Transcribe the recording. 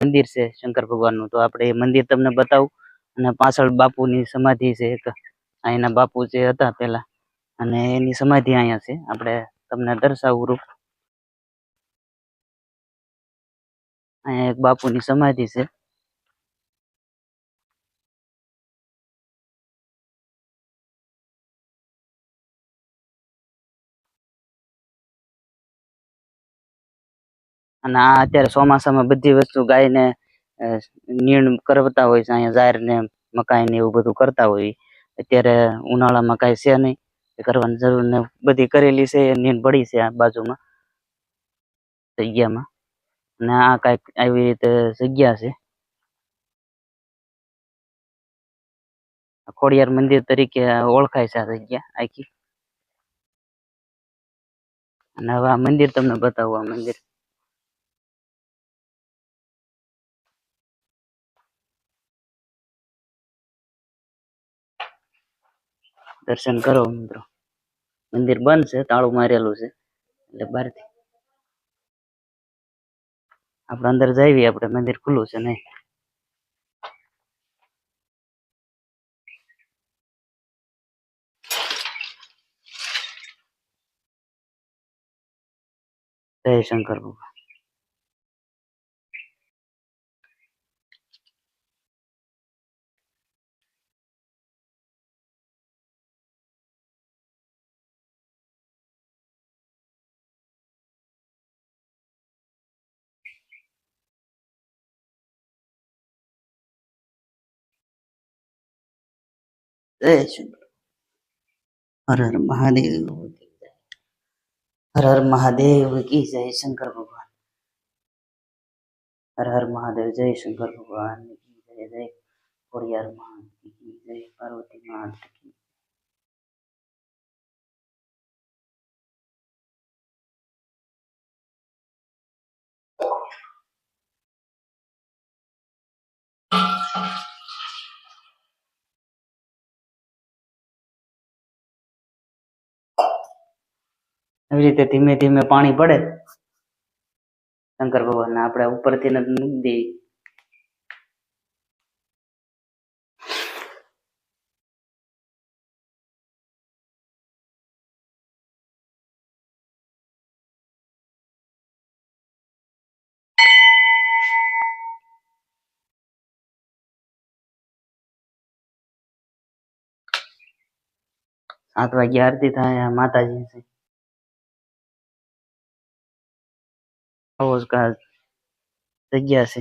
મંદિર છે શંકર ભગવાનનું. તો આપણે એ મંદિર તમને બતાવું. અને પાછળ બાપુની સમાધિ છે એક. અહીંના બાપુ જે હતા પેલા અને એની સમાધિ અહીંયા છે. આપણે તમને દર્શાવું રૂપ. અહીંયા એક બાપુની સમાધિ છે. અને આ અત્યારે ચોમાસામાં બધી વસ્તુ ગાયને ને નીણ કરવતા હોય છે, અહીંયા જાહેર ને મકાઈ ને એવું બધું કરતા હોય. અત્યારે ઉનાળામાં કાંઈ છે નહીં. એ કરવાની જરૂર ને બધી કરેલી છે નીણ પડી છે આ બાજુમાં, જગ્યામાં. અને આ કાંઈક આવી રીતે જગ્યા છે. ખોડિયાર મંદિર તરીકે ઓળખાય છે આ જગ્યા આખી. અને હવે આ મંદિર તમને બતાવું, આ મંદિર. દર્શન કરો મિત્રો. મંદિર બંધ છે, તાળું મારેલું છે, એટલે બહારથી. આપણે અંદર જઈએ, આપણે મંદિર ખુલ્લું છે નહીં. જય શંકર ભગવાન. જય શંકર હર હર મહાદેવ. હર હર મહાદેવ કી જય શંકર ભગવાન હર હર મહાદેવ જય શંકર ભગવાન જય જય ખોડિયાર મહાન કી જય, પાર્વતી માત આવી રીતે ધીમે ધીમે પાણી પડે. શંકર ભગવાન આપણે ઉપરથી મૂકી દઈએ સાત વાગ્યા આરતી થાય માતાજી છે આવો જ કાંઈ જગ્યા છે